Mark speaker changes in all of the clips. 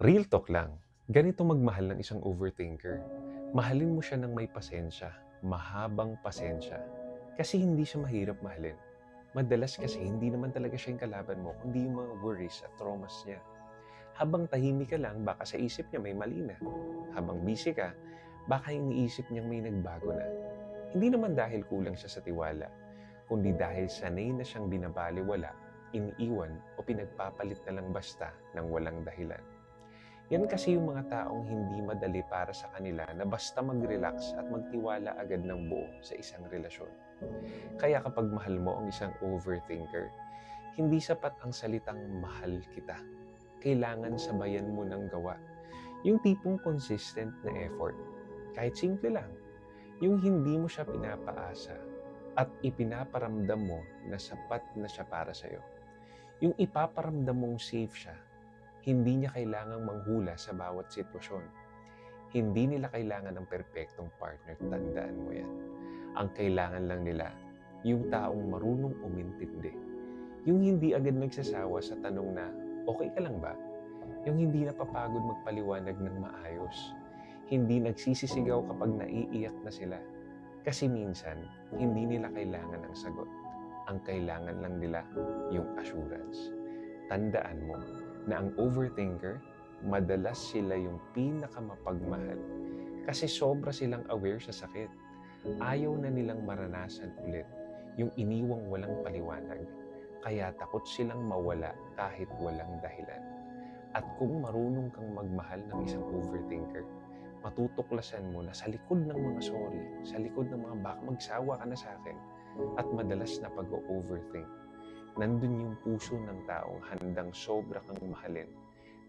Speaker 1: Real talk lang, ganito magmahal ng isang overthinker. Mahalin mo siya ng may pasensya, mahabang pasensya. Kasi hindi siya mahirap mahalin. Madalas kasi hindi naman talaga siya yung kalaban mo, kundi yung mga worries at traumas niya. Habang tahimik ka lang, baka sa isip niya may mali na. Habang busy ka, baka yung iisip niyang may nagbago na. Hindi naman dahil kulang siya sa tiwala, kundi dahil sanay na siyang binabaliwala, iniiwan o pinagpapalit na lang basta ng walang dahilan. Yan kasi yung mga taong hindi madali para sa kanila na basta mag-relax at magtiwala agad ng buo sa isang relasyon. Kaya kapag mahal mo ang isang overthinker, hindi sapat ang salitang mahal kita. Kailangan sabayan mo ng gawa. Yung tipong consistent na effort. Kahit simple lang. Yung hindi mo siya pinapaasa at ipinaparamdam mo na sapat na siya para sa'yo. Yung ipaparamdam mong safe siya hindi niya kailangang manghula sa bawat sitwasyon. Hindi nila kailangan ng perpektong partner, tandaan mo yan. Ang kailangan lang nila, yung taong marunong umintindi. Yung hindi agad nagsasawa sa tanong na, okay ka lang ba? Yung hindi napapagod magpaliwanag ng maayos. Hindi nagsisisigaw kapag naiiyak na sila. Kasi minsan, hindi nila kailangan ng sagot. Ang kailangan lang nila, yung assurance. Tandaan mo, na ang overthinker, madalas sila yung pinakamapagmahal kasi sobra silang aware sa sakit. Ayaw na nilang maranasan ulit yung iniwang walang paliwanag. Kaya takot silang mawala kahit walang dahilan. At kung marunong kang magmahal ng isang overthinker, matutuklasan mo na sa likod ng mga sorry, sa likod ng mga baka magsawa ka na sa akin, at madalas na pag-overthink, nandun yung puso ng taong handang sobra kang mahalin.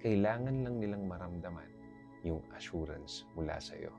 Speaker 1: Kailangan lang nilang maramdaman yung assurance mula sa iyo.